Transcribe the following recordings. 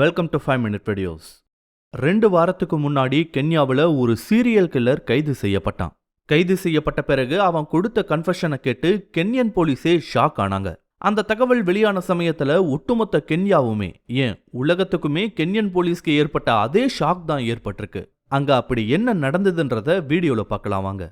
Welcome to five minute videos ரெண்டு வாரத்துக்கு முன்னாடி கென்யாவில் ஒரு சீரியல் கில்லர் கைது செய்யப்பட்டான். கைது செய்யப்பட்ட பிறகு அவன் கொடுத்த கன்ஃபெஷனை கேட்டு கென்யன் போலீஸே ஷாக் ஆனாங்க. அந்த தகவல் வெளியான சமயத்துல ஒட்டுமொத்த கென்யாவுமே ஏன் உலகத்துக்குமே கென்யன் போலீஸ்க்கு ஏற்பட்ட அதே ஷாக் தான் ஏற்பட்டிருக்கு. அங்க அப்படி என்ன நடந்ததுன்றத வீடியோல பார்க்கலாம் வாங்க.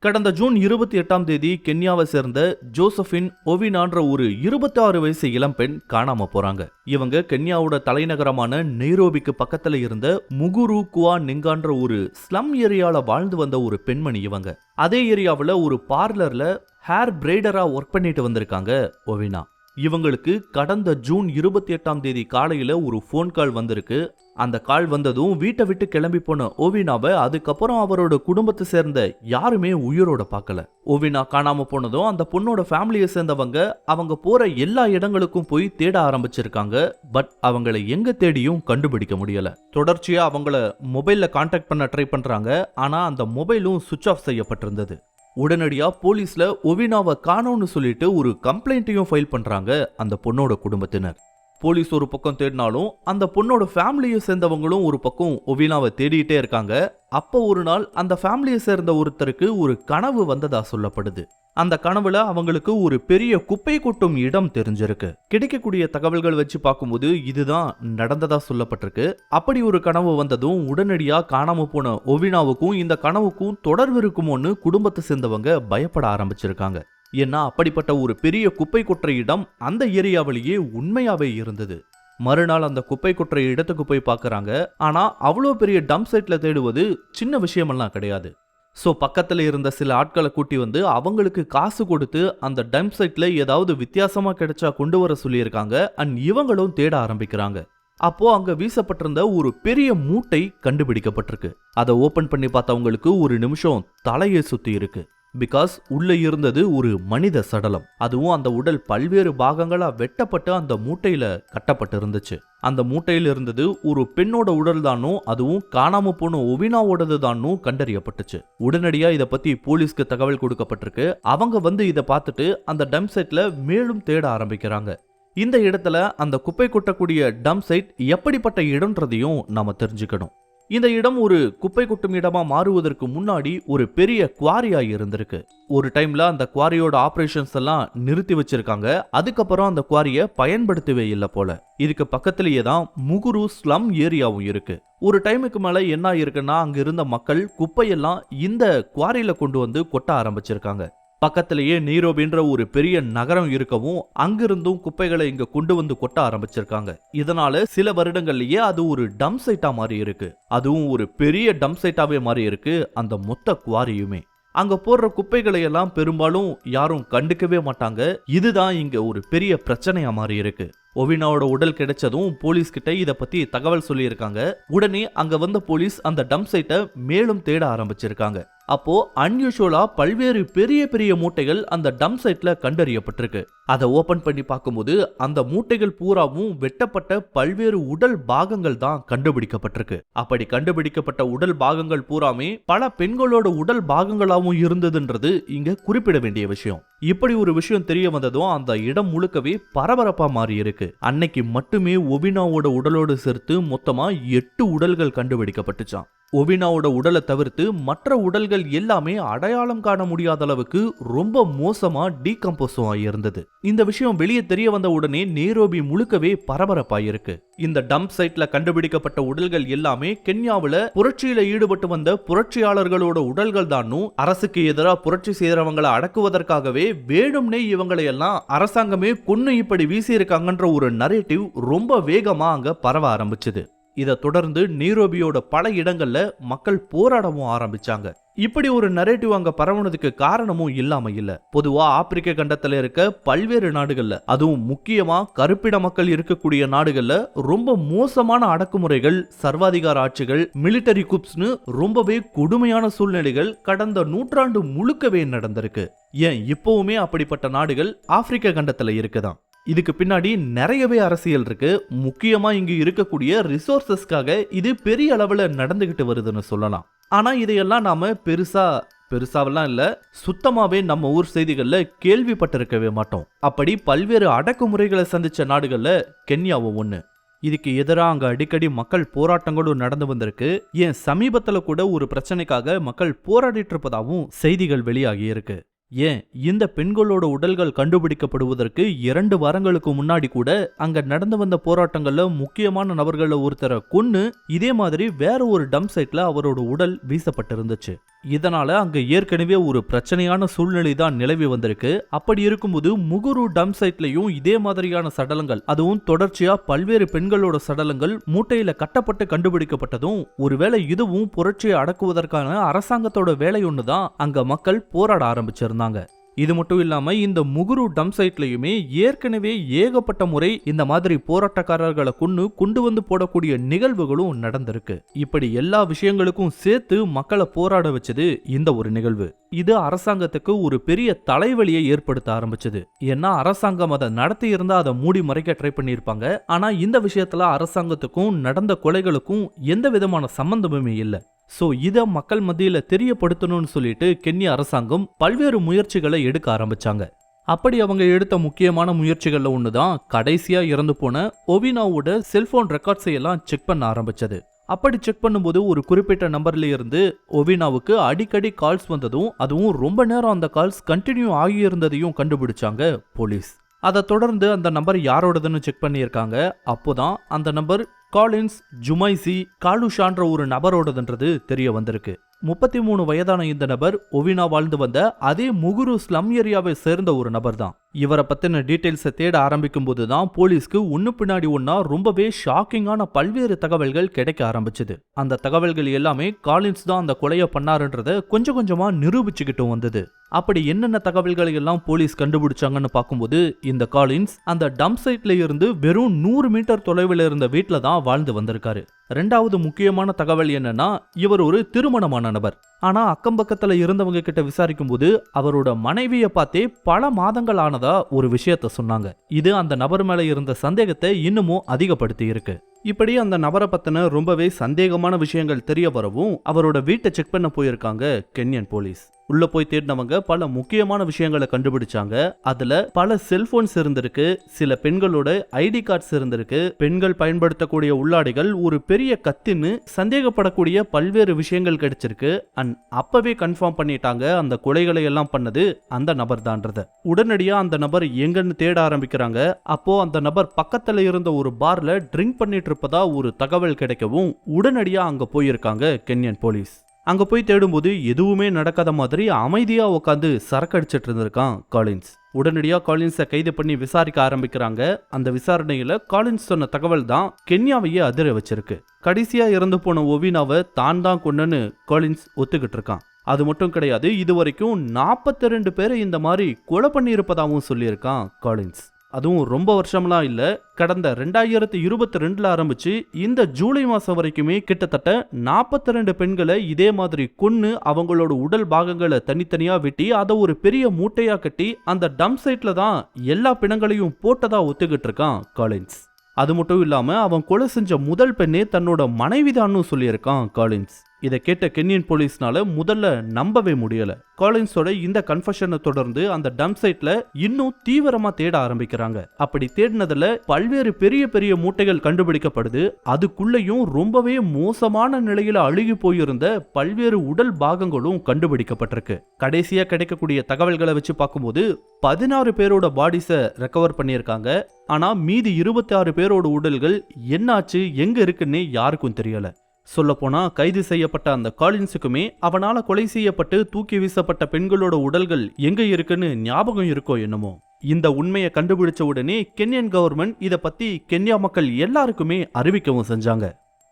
கடந்த ஜூன் இருபத்தி எட்டாம் தேதி கென்யாவை சேர்ந்த ஜோசபின் ஒவினான்ற ஒரு 26 வயசு இளம்பெண் காணாம போறாங்க. இவங்க கென்யாவோட தலைநகரமான நெய்ரோபிக்கு பக்கத்துல இருந்த முகுரு குவா நிங்கான்ற ஒரு ஸ்லம் ஏரியால வாழ்ந்து வந்த ஒரு பெண்மணி இவங்க. அதே ஏரியாவுல ஒரு பார்லர்ல ஹேர் பிரைடரா ஒர்க் பண்ணிட்டு வந்திருக்காங்க ஒவினா. இவங்களுக்கு கடந்த ஜூன் இருபத்தி எட்டாம் தேதி காலையில ஒரு ஃபோன் கால் வந்திருக்கு. அந்த கால் வந்ததும் வீட்டை விட்டு கிளம்பி போன ஓவினாவை அதுக்கப்புறம் அவரோட குடும்பத்தை சேர்ந்த யாருமே உயிரோட பார்க்கல. ஓவினா காணாம போனதும் அந்த பொண்ணோட ஃபேமிலியை சேர்ந்தவங்க அவங்க போற எல்லா இடங்களுக்கும் போய் தேட ஆரம்பிச்சிருக்காங்க. பட் அவங்கள எங்க தேடியும் கண்டுபிடிக்க முடியல. தொடர்ச்சியா அவங்கள மொபைல்ல காண்டாக்ட் பண்ண ட்ரை பண்றாங்க. ஆனா அந்த மொபைலும் சுவிட்ச் ஆஃப் செய்யப்பட்டிருந்தது. உடனடியா போலீஸ்ல ஒவினாவை காணோம்னு சொல்லிட்டு ஒரு கம்ப்ளைண்ட்டையும் ஃபைல் பண்றாங்க அந்த பொண்ணோட குடும்பத்தினர். போலீஸ் ஒரு பக்கம் தேடினாலும் அந்த பொண்ணோட ஃபேமிலியை சேர்ந்தவங்களும் ஒரு பக்கம் ஒவினாவை தேடிட்டே இருக்காங்க. அப்போ ஒரு நாள் அந்த ஃபேமிலியை சேர்ந்த ஒருத்தருக்கு ஒரு கனவு வந்ததா சொல்லப்படுது. அந்த கனவுல அவங்களுக்கு ஒரு பெரிய குப்பை கொட்டும் இடம் தெரிஞ்சிருக்கு. கிடைக்கக்கூடிய தகவல்கள் வச்சு பார்க்கும்போது இதுதான் நடந்ததா சொல்லப்பட்டிருக்கு. அப்படி ஒரு கனவு வந்ததும் உடனடியா காணாம போன ஒவினாவுக்கும் இந்த கனவுக்கும் தொடர்பு இருக்குமோன்னு குடும்பத்தை சேர்ந்தவங்க பயப்பட ஆரம்பிச்சிருக்காங்க. ஏன்னா அப்படிப்பட்ட ஒரு பெரிய குப்பை கொற்ற இடம் அந்த ஏரியாவிலேயே உண்மையாவே இருந்தது. மறுநாள் அந்த குப்பை கொற்ற இடத்துக்கு போய் பார்க்குறாங்க. ஆனால் அவ்வளோ பெரிய டம்ப் சைட்டில் தேடுவது சின்ன விஷயமெல்லாம் கிடையாது. ஸோ பக்கத்தில் இருந்த சில ஆட்களை கூட்டி வந்து அவங்களுக்கு காசு கொடுத்து அந்த டம்ப் சைட்டில் ஏதாவது வித்தியாசமாக கிடைச்சா கொண்டு வர சொல்லியிருக்காங்க. அண்ட் இவங்களும் தேட ஆரம்பிக்கிறாங்க. அப்போ அங்க வீசப்பட்டிருந்த ஒரு பெரிய மூட்டை கண்டுபிடிக்கப்பட்டிருக்கு. அதை ஓபன் பண்ணி பார்த்தவங்களுக்கு ஒரு நிமிஷம் தலையை சுத்தி இருக்கு. பிகாஸ் உள்ளே இருந்தது ஒரு மனித சடலம். அதுவும் அந்த உடல் பல்வேறு பாகங்களா வெட்டப்பட்டு அந்த மூட்டையில கட்டப்பட்டு இருந்துச்சு அந்த மூட்டையில இருந்தது ஒரு பெண்ணோட உடல் தானும் அதுவும் காணாம போன ஒவினாவோடது தானும் கண்டறியப்பட்டுச்சு. உடனடியா இதை பத்தி போலீஸ்க்கு தகவல் கொடுக்கப்பட்டிருக்கு. அவங்க வந்து இதை பார்த்துட்டு அந்த டம்ப் சைட்ல மேலும் தேட ஆரம்பிக்கிறாங்க. இந்த இடத்துல அந்த குப்பை கொட்டக்கூடிய டம்ப் சைட் எப்படிப்பட்ட இடம்ன்றதையும் நாம தெரிஞ்சுக்கணும். இந்த இடம் ஒரு குப்பை கொட்டும் இடமா மாறுவதற்கு முன்னாடி ஒரு பெரிய குவாரியா இருந்திருக்கு. ஒரு டைம்ல அந்த குவாரியோட ஆபரேஷன்ஸ் எல்லாம் நிறுத்தி வச்சிருக்காங்க. அதுக்கப்புறம் அந்த குவாரியை பயன்படுத்தவே இல்லை போல. இதுக்கு பக்கத்திலேயே தான் முகுரு ஸ்லம் ஏரியாவும் இருக்கு. ஒரு டைமுக்கு மேல என்ன இருக்குன்னா அங்க இருந்த மக்கள் குப்பையெல்லாம் இந்த குவாரியில கொண்டு வந்து கொட்ட ஆரம்பிச்சிருக்காங்க. பக்கத்திலேயே நீரோபின்ற ஒரு பெரிய நகரம் இருக்கவும் அங்கிருந்தும் குப்பைகளை இங்க கொண்டு வந்து கொட்ட ஆரம்பிச்சிருக்காங்க. இதனால சில வருடங்கள்லயே அது ஒரு டம் சைட்டா மாறி இருக்கு. அதுவும் ஒரு பெரிய டம் சைட்டாவே மாறி இருக்கு அந்த மொத்த குவாரியுமே. அங்க போடுற குப்பைகளை எல்லாம் பெரும்பாலும் யாரும் கண்டுக்கவே மாட்டாங்க. இதுதான் இங்க ஒரு பெரிய பிரச்சனையா மாறி இருக்கு. ஒவினாவோட உடல் கிடைச்சதும் போலீஸ் கிட்ட இத பத்தி தகவல் சொல்லியிருக்காங்க. உடனே அங்க வந்த போலீஸ் அந்த டம்ப் சைட்டை மேலும் தேட ஆரம்பிச்சிருக்காங்க. அப்போ அன்யூஷுவலாக பல்வேறு பெரிய பெரிய மூட்டைகள் அந்த டம்ப் சைட்ல கண்டறியப்பட்டிருக்கு. அதை ஓப்பன் பண்ணி பார்க்கும்போது அந்த மூட்டைகள் பூராவும் வெட்டப்பட்ட பல்வேறு உடல் பாகங்கள் தான் கண்டுபிடிக்கப்பட்டிருக்கு. அப்படி கண்டுபிடிக்கப்பட்ட உடல் பாகங்கள் பூராமே பல பெண்களோட உடல் பாகங்களாகவும் இருந்ததுன்றது இங்க குறிப்பிட வேண்டிய விஷயம். இப்படி ஒரு விஷயம் தெரிய வந்ததும் அந்த இடம் முழுக்கவே பரபரப்பா மாறி இருக்கு அன்னைக்கு மட்டுமே ஒபினாவோட உடலோடு சேர்த்து மொத்தமா எட்டு உடல்கள் கண்டுபிடிக்கப்பட்டுச்சான் ஒவினாவோட உடலை தவிர்த்து மற்ற உடல்கள் எல்லாமே அடையாளம் காண முடியாத அளவுக்கு ரொம்ப மோசமா டீகம்போஸும் ஆகியிருந்தது. இந்த விஷயம் வெளியே தெரிய வந்த உடனே நேரோபி முழுக்கவே பரபரப்பாயிருக்கு. இந்த டம்ப் சைட்ல கண்டுபிடிக்கப்பட்ட உடல்கள் எல்லாமே கென்யாவுல புரட்சியில ஈடுபட்டு வந்த புரட்சியாளர்களோட உடல்கள் தானும் அரசுக்கு எதிராக புரட்சி செய்யறவங்களை அடக்குவதற்காகவே வேணும்னே இவங்களை எல்லாம் அரசாங்கமே கொன்னு இப்படி வீசியிருக்காங்கன்ற ஒரு நரேட்டிவ் ரொம்ப வேகமா அங்க பரவ ஆரம்பிச்சது. இதை தொடர்ந்து நீரோபியோட பல இடங்கள்ல மக்கள் போராடவும் ஆரம்பிச்சாங்க. இப்படி ஒரு நரேட்டிவ் அங்க பரவுனதுக்கு காரணமும் இல்லாம இல்ல. பொதுவா ஆப்பிரிக்க கண்டத்துல இருக்க பல்வேறு நாடுகள்ல அதுவும் முக்கியமா கருப்பிட மக்கள் இருக்கக்கூடிய நாடுகள்ல ரொம்ப மோசமான அடக்குமுறைகள் சர்வாதிகார ஆட்சிகள் மிலிட்டரி குப்ஸ்னு ரொம்பவே கொடுமையான சூழ்நிலைகள் கடந்த நூற்றாண்டு முழுக்கவே நடந்திருக்கு. ஏன் இப்பவுமே அப்படிப்பட்ட நாடுகள் ஆப்பிரிக்க கண்டத்துல இருக்குதான். இதுக்கு பின்னாடி நிறையவே அரசியல் இருக்கு. முக்கியமா இங்கு இருக்கக்கூடிய ரிசோர்சஸ்க்காக இது பெரிய அளவில் நடந்துகிட்டு வருதுன்னு சொல்லலாம். ஆனா இதையெல்லாம் நாம பெருசா பெருசாவெல்லாம் இல்லை. சுத்தமாகவே நம்ம ஊர் செய்திகளில் கேள்விப்பட்டிருக்கவே மாட்டோம். அப்படி பல்வேறு அடக்குமுறைகளை சந்தித்த நாடுகளில் கென்யாவும் ஒன்று இதுக்கு எதிராக அங்கே அடிக்கடி மக்கள் போராட்டங்களும் நடந்து வந்திருக்கு. ஏன் சமீபத்தில் கூட ஒரு பிரச்சனைக்காக மக்கள் போராடிட்டு இருப்பதாகவும் செய்திகள் வெளியாகி இருக்கு. ஏன் இந்த பெண்களோட உடல்கள் கண்டுபிடிக்கப்படுவதற்கு இரண்டு வாரங்களுக்கு முன்னாடி கூட அங்க நடந்து வந்த போராட்டங்கள்ல முக்கியமான நபர்கள ஒருத்தரை கொன்னு இதே மாதிரி வேற ஒரு டம்ப் சைட்ல அவரோட உடல் வீசப்பட்டிருந்துச்சு. இதனால் அங்கே ஏற்கனவே ஒரு பிரச்சனையான சூழ்நிலை தான் நிலவி வந்திருக்கு. அப்படி இருக்கும்போது முகுரு டம் சைட்லையும் இதே மாதிரியான சடலங்கள் அதுவும் தொடர்ச்சியாக பல்வேறு பெண்களோட சடலங்கள் மூட்டையில் கட்டப்பட்டு கண்டுபிடிக்கப்பட்டதும் ஒருவேளை இதுவும் புரட்சியை அடக்குவதற்கான அரசாங்கத்தோட வேலை தான் அங்கே மக்கள் போராட ஆரம்பிச்சிருந்தாங்க. இது மட்டும் இல்லாமல் இந்த முகுரு டம் சைட்லையுமே ஏற்கனவே ஏகப்பட்ட முறை இந்த மாதிரி போராட்டக்காரர்களை கொண்டு கொண்டு வந்து போடக்கூடிய நிகழ்வுகளும் நடந்திருக்கு. இப்படி எல்லா விஷயங்களுக்கும் சேர்த்து மக்களை போராட வச்சது இந்த ஒரு நிகழ்வு. இது அரசாங்கத்துக்கு ஒரு பெரிய தலைவலியை ஏற்படுத்த ஆரம்பிச்சது. ஏன்னா அரசாங்கம் அதை நடத்தி இருந்தா அதை மூடி மறைக்க ட்ரை பண்ணியிருப்பாங்க. ஆனா இந்த விஷயத்துல அரசாங்கத்துக்கும் நடந்த கொலைகளுக்கும் எந்த விதமான சம்பந்தமுமே இல்லை. ஸோ இதை மக்கள் மத்தியில் தெரியப்படுத்தணும்னு சொல்லிட்டு கென்யா அரசாங்கம் பல்வேறு முயற்சிகளை எடுக்க ஆரம்பிச்சாங்க. அப்படி அவங்க எடுத்த முக்கியமான முயற்சிகளில் ஒன்று தான் கடைசியாக இறந்து போன ஒவினாவோட செல்போன் ரெக்கார்ட்ஸை எல்லாம் செக் பண்ண ஆரம்பிச்சது. அப்படி செக் பண்ணும்போது ஒரு குறிப்பிட்ட நம்பர்ல இருந்து ஒவினாவுக்கு அடிக்கடி கால்ஸ் வந்ததும் அதுவும் ரொம்ப நேரம் அந்த கால்ஸ் கண்டினியூ ஆகியிருந்ததையும் கண்டுபிடிச்சாங்க போலீஸ். அதை தொடர்ந்து அந்த நம்பர் யாரோடதுன்னு செக் பண்ணியிருக்காங்க. அப்போதான் அந்த நம்பர் காலின்ஸ் ஜுமைசி காலுஷான்ற ஒரு நபரோடதுன்றது தெரிய வந்திருக்கு முப்பத்தி மூணு வயதான இந்த நபர் ஒவினா வாழ்ந்து வந்த அதே முகுரு ஸ்லம் ஏரியாவை சேர்ந்த ஒரு நபர் தான் இவரை பத்தின டீட்டெயில்ஸை தேட ஆரம்பிக்கும் போது தான் போலீஸ்க்கு ஒன்னு பின்னாடி ஒன்னா ரொம்பவே ஷாக்கிங்கான பல்வேறு தகவல்கள் கிடைக்க ஆரம்பிச்சது. அந்த தகவல்கள் எல்லாமே காலின்ஸ் தான் அந்த கொலையை பண்ணாருன்றத கொஞ்சம் கொஞ்சமா நிரூபிச்சுக்கிட்டு வந்தது. அப்படி என்னென்ன தகவல்களை எல்லாம் போலீஸ் கண்டுபிடிச்சாங்கன்னு பார்க்கும்போது இந்த காலின்ஸ் அந்த டம்ப் சைட்ல இருந்து வெறும் நூறு மீட்டர் தொலைவில் இருந்த வீட்டில் தான் வாழ்ந்து வந்திருக்காரு. ரெண்டாவது முக்கியமான தகவல் என்னன்னா இவர் ஒரு திருமணமான நபர். ஆனா அக்கம் பக்கத்துல இருந்தவங்க கிட்ட விசாரிக்கும் போது அவரோட மனைவியை பார்த்தே பல மாதங்கள் ஆனதா ஒரு விஷயத்த சொன்னாங்க. இது அந்த நபர் மேல இருந்த சந்தேகத்தை இன்னமும் அதிகப்படுத்தி இருக்கு. இப்படி அந்த நபரை பத்தின ரொம்பவே சந்தேகமான விஷயங்கள் தெரிய வரவும் அவரோட வீட்டை செக் பண்ண போயிருக்காங்க கென்யன் போலீஸ். உள்ள போய் தேடினவங்க பல முக்கியமான விஷயங்களை கண்டுபிடிச்சாங்க. அதுல பல செல்போன்ஸ் இருந்திருக்கு சில பெண்களோட ஐடி கார்ட்ஸ் இருந்திருக்கு. பெண்கள் பயன்படுத்தக்கூடிய உள்ளாடைகள் ஒரு பெரிய கத்தின்னு சந்தேகப்படக்கூடிய பல்வேறு விஷயங்கள் கிடைச்சிருக்கு. அண்ட் அப்பவே கன்ஃபார்ம் பண்ணிட்டாங்க அந்த கொலைகளை எல்லாம் பண்ணது அந்த நபர் தான்றத உடனடியா அந்த நபர் எங்கன்னு தேட ஆரம்பிக்கிறாங்க. அப்போ அந்த நபர் பக்கத்துல இருந்த ஒரு பார்ல ட்ரிங்க் பண்ணிட்டு இருப்பதா ஒரு தகவல் கிடைக்கவும் உடனடியா அங்க போயிருக்காங்க கென்யன் போலீஸ். அங்கே போய் தேடும்போது எதுவுமே நடக்காத மாதிரி அமைதியாக உட்காந்து சரக்கு அடிச்சிட்டு இருந்திருக்கான் காலின்ஸ். உடனடியாக காலின்ஸை கைது பண்ணி விசாரிக்க ஆரம்பிக்கிறாங்க. அந்த விசாரணையில் காலின்ஸ் சொன்ன தகவல் தான் கென்யாவையே அதிர வச்சிருக்கு. கடைசியாக இறந்து போன ஒவினாவை தான் தான் கொண்டுன்னு காலின்ஸ் ஒத்துக்கிட்டு இருக்கான். அது மட்டும் கிடையாது இது வரைக்கும் நாற்பத்தி ரெண்டு பேரை இந்த மாதிரி கொலை பண்ணியிருப்பதாகவும் சொல்லியிருக்கான் காலின்ஸ். அதுவும் ரொம்ப வருஷம்லாம் இல்லை கடந்த ரெண்டாயிரத்தி இருபத்தி ரெண்டில் ஆரம்பித்து இந்த ஜூலை மாதம் வரைக்குமே கிட்டத்தட்ட நாற்பத்தி ரெண்டு பெண்களை இதே மாதிரி கொன்று அவங்களோட உடல் பாகங்களை தனித்தனியாக வெட்டி அதை ஒரு பெரிய மூட்டையாக கட்டி அந்த டம்ப் சைட்டில் தான் எல்லா பிணங்களையும் போட்டதாக ஒத்துக்கிட்டு இருக்கான் காலின்ஸ். அது மட்டும் இல்லாமல் அவன் கொலை செஞ்ச முதல் பெண்ணே தன்னோட மனைவிதான்னு சொல்லியிருக்கான் காலின்ஸ். இதை கேட்ட கென்யன் போலீஸ்னால முதல்ல நம்பவே முடியல. காலின்ஸோட இந்த கன்ஃபஷனை தொடர்ந்து அந்த டம்ப் சைட்ல இன்னும் தீவிரமா தேட ஆரம்பிக்கிறாங்க. அப்படி தேடினதுல பல்வேறு பெரிய பெரிய மூட்டைகள் கண்டுபிடிக்கப்படுது. அதுக்குள்ளேயும் ரொம்பவே மோசமான நிலையில அழுகி போயிருந்த பல்வேறு உடல் பாகங்களும் கண்டுபிடிக்கப்பட்டிருக்கு. கடைசியா கிடைக்கக்கூடிய தகவல்களை வச்சு பார்க்கும்போது பதினாறு பேரோட பாடிஸை ரெக்கவர் பண்ணியிருக்காங்க. ஆனா மீதி இருபத்தி ஆறு பேரோட உடல்கள் என்னாச்சு எங்க இருக்குன்னே யாருக்கும் தெரியல. சொல்லப்போனா கைது செய்யப்பட்ட அந்த காலின்ஸுக்குமே அவனால கொலை செய்யப்பட்டு தூக்கி வீசப்பட்ட பெண்களோட உடல்கள் எங்க இருக்குன்னு ஞாபகம் இருக்கோ என்னமோ. இந்த உண்மையை கண்டுபிடிச்ச உடனே கென்யன் கவர்மெண்ட் இதை பத்தி கென்யா மக்கள் எல்லாருக்குமே அறிவிக்கவும் செஞ்சாங்க.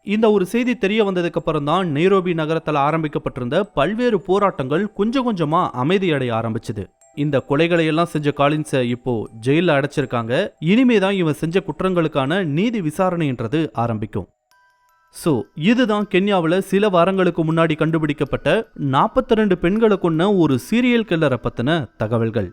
இந்த ஒரு செய்தி தெரிய வந்ததுக்கு அப்புறம் தான் நைரோபி நகரத்தில் ஆரம்பிக்கப்பட்டிருந்த பல்வேறு போராட்டங்கள் கொஞ்சம் கொஞ்சமா அமைதியடைய ஆரம்பிச்சது. இந்த கொலைகளை எல்லாம் செஞ்ச காலின்ஸை இப்போ ஜெயிலில் அடைச்சிருக்காங்க. இனிமே தான் இவன் செஞ்ச குற்றங்களுக்கான நீதி விசாரணைன்றது ஆரம்பிக்கும். ஸோ இதுதான் கென்யாவில் சில வாரங்களுக்கு முன்னாடி கண்டுபிடிக்கப்பட்ட நாற்பத்தி ரெண்டு பெண்களை கொண்ட ஒரு சீரியல் கில்லரை பற்றின தகவல்கள்.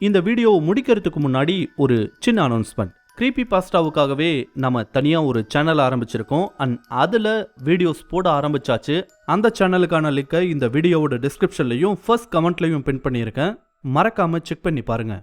இந்த வீடியோ முடிக்கிறதுக்கு முன்னாடி ஒரு சின்ன அனௌன்ஸ்மெண்ட் கிரீப்பி பாஸ்டாவுக்காகவே நம்ம தனியாக ஒரு சேனல் ஆரம்பிச்சிருக்கோம். அண்ட் அதில் வீடியோஸ் போட ஆரம்பிச்சாச்சு. அந்த சேனலுக்கான லிங்கை இந்த வீடியோவோட டிஸ்கிரிப்ஷன்லையும் ஃபர்ஸ்ட் கமெண்ட்லையும் பின் பண்ணியிருக்கேன். மறக்காமல் செக் பண்ணி பாருங்கள்